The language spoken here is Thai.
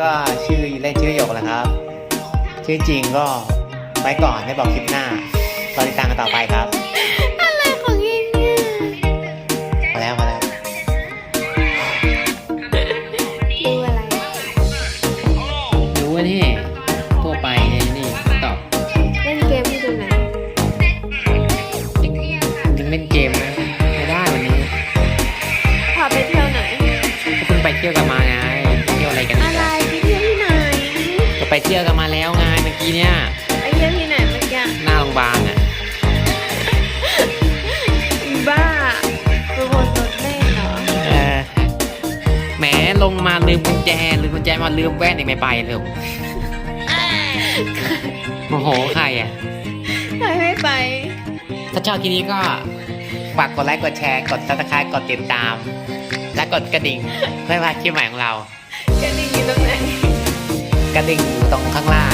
ก็ชื่อเล่นชื่อหยกแหละครับ ชื่อจริงก็ไว้ก่อนไม่บอกคลิปหน้ารอติดตามกันต่อไปครับอะไรของเองเนี่ยมาแล้วมาแล้วดูอะไรรู้ว่านี่ทั่วไปนี่ยนี่ตอบเล่นเกมที่ดูไหนยังเล่นเกมนะไม่ได้วันนี้พาไปเที่ยวไหนก็เพิ่งไปเที่ยวกันมาไง ไปเที่ยวกันมาแล้วไงเมื่อกี้เนี่ยไปเที่ยวที่ไหนเมื่อกี้หน้าโรงพยาบาลอะอีบ้าไปบนรถเล่นเหรอเออแหมลงมาลืมกุญแจลืมกุญแจมาลืมแว่นอีกไม่ไปเลยโมโหใครอะใครไม่ไป ถ้าชอบคลิปนี้ก็ฝากกดไลค์กดแชร์กดซับสไครต์กดติดตาม และกดกระดิ่งเพื่อไม่พลาดคลิปใหม่ของเราจะได้ยินตรงไหนกระ ดิ่งอยู่ตรงข้างล่าง